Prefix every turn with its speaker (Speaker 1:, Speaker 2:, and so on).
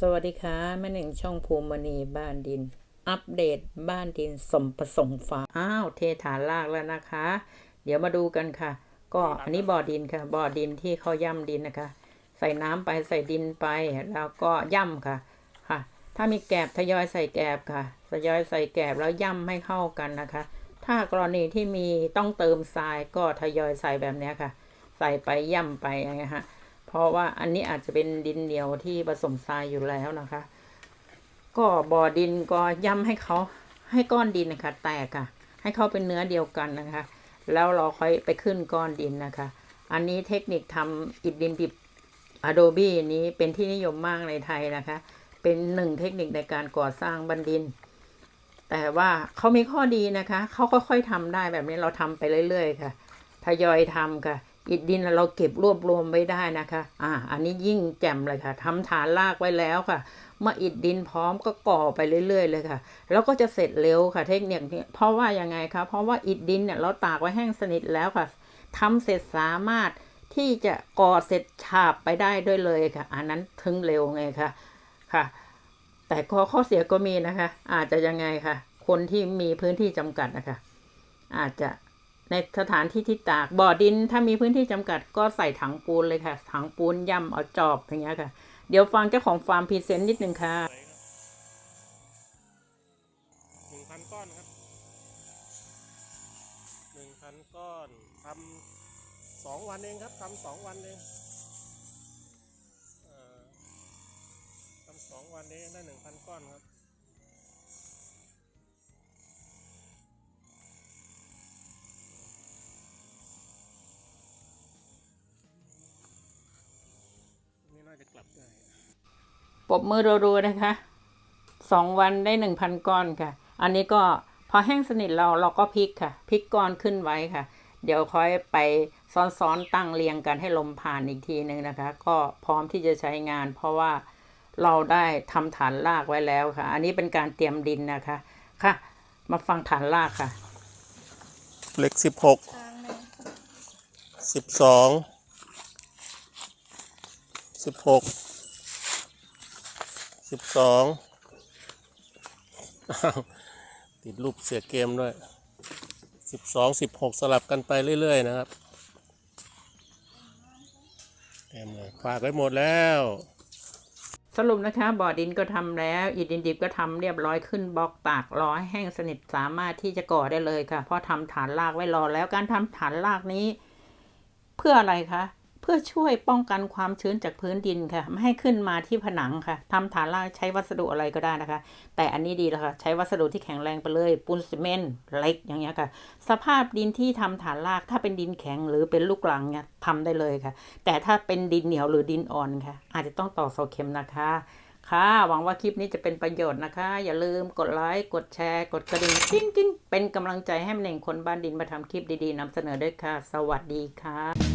Speaker 1: สวัสดีค่ะแม่หนึ่งช่องภูมิมณีบ้านดิน อัปเดตบ้านดินสมประสงค์ฟ้าอ้าวเทฐานลากแล้วนะคะ เดี๋ยวมาดูกันค่ะ ก็อันนี้บ่อดินค่ะบ่อดินที่เขาย่ำดินนะคะ ใส่น้ำไปใส่ดินไปแล้วก็ย่ำค่ะค่ะ ถ้ามีแกบทยอยใส่แกบค่ะทยอยใส่แกบแล้วย่ำให้เข้ากันนะคะ ถ้ากรณีที่มีต้องเติมทรายก็ทยอยใส่แบบนี้ค่ะ ใส่ไปย่ำไปอย่างเงี้ยฮะ ราะว่าอันนี้อาจจะเป็นดินเหนียวที่ผสมทรายอยู่แล้วนะคะ ก็บ่อดินก็ย่ำให้เขาให้ก้อนดินนะคะ แตกค่ะ ให้เขาเป็นเนื้อเดียวกันนะคะ แล้วเราค่อยไปขึ้นก้อนดินนะคะ อันนี้เทคนิคทำอิฐดินดิบ Adobe นี้เป็นที่นิยมมากในไทยนะคะ เป็นหนึ่งเทคนิคในการก่อสร้างบันดิน แต่ว่าเขามีข้อดีนะคะ เขาค่อยๆทำได้แบบนี้เราทำไปเรื่อยๆค่ะ ทยอยทำค่ะ อิฐดินเราเก็บรวบรวมไว้ได้นะคะ อ่า อันนี้ยิ่งแจ่มเลยค่ะทำฐานรากไว้แล้วค่ะ เมื่ออิฐดินพร้อมก็ก่อไปเรื่อย ๆ เลยค่ะ แล้วก็จะเสร็จเร็วค่ะ เทคนิคนี้เพราะว่ายังไงคะ เพราะว่าอิฐดินเนี่ยเราตากไว้แห้งสนิทแล้วค่ะทำเสร็จสามารถที่จะก่อเสร็จฉาบไปได้ด้วยเลยค่ะ อันนั้นถึงเร็วไงคะค่ะ แต่ข้อข้อเสียก็มีนะคะ อาจจะยังไงคะคนที่มีพื้นที่จำกัดนะคะ อาจจะ ในสถานที่ที่ตากบ่อดินถ้ามีพื้นที่จำกัดก็ใส่ถังปูนเลยค่ะ ถังปูนย่ำเอาจอบอย่างเงี้ยค่ะ เดี๋ยวฟังเจ้าของฟาร์มพรีเซนต์นิดนึงค่ะ
Speaker 2: หนึ่งพันก้อนครับหนึ่งพันก้อนทำสองวันเองครับทำสองวันเองเอ่อทำสองวันเองได้หนึ่งพันก้อนครับ กลับได้
Speaker 1: ปรบมือรัวๆนะคะสองวันได้หนึ่งพันก้อนค่ะ อันนี้ก็พอแห้งสนิทเราเราก็พลิกค่ะพลิกก้อนขึ้นไว้ค่ะ เดี๋ยวค่อยไปซ้อนๆตั้งเรียงกันให้ลมผ่านอีกทีหนึ่งนะคะ ก็พร้อมที่จะใช้งาน เพราะว่าเราได้ทำฐานรากไว้แล้วค่ะ อันนี้เป็นการเตรียมดินนะคะค่ะ มาฟังฐานรากค่ะ
Speaker 2: เหล็กสิบหกสิบสอง สิบหกสิบสองติดรูปเสือเกมด้วยสิบสองสิบหกสลับกันไปเรื่อย ๆ นะครับเต็มเลยฝากไว้หมดแล้ว
Speaker 1: สรุปนะคะบ่อดินก็ทำแล้วอิฐดินดิบก็ทำเรียบร้อยขึ้นบล็อกตากรอให้แห้งสนิทสามารถที่จะก่อได้เลยค่ะ เพราะทำฐานรากไว้รอแล้วการทำฐานรากนี้ เพื่ออะไรคะ เพื่อช่วยป้องกันความชื้นจากพื้นดินค่ะ ไม่ให้ขึ้นมาที่ผนังค่ะทำฐานรากใช้วัสดุอะไรก็ได้นะคะ แต่อันนี้ดีแล้วค่ะ ใช้วัสดุที่แข็งแรงไปเลย ปูนซีเมนต์เหล็กอย่างเงี้ยค่ะ สภาพดินที่ทำฐานรากถ้าเป็นดินแข็งหรือเป็นลูกรังเนี่ยทำได้เลยค่ะ แต่ถ้าเป็นดินเหนียวหรือดินอ่อนค่ะ อาจจะต้องต่อเสาเข็มนะคะค่ะหวังว่าคลิปนี้จะเป็นประโยชน์นะคะ อย่าลืมกดไลค์กดแชร์ กดกระดิ่งกิ้งกิ้งเป็นกำลังใจให้แม่เน่งคนบ้านดินมาทำคลิปดีๆนำเสนอด้วยค่ะ สวัสดีค่ะ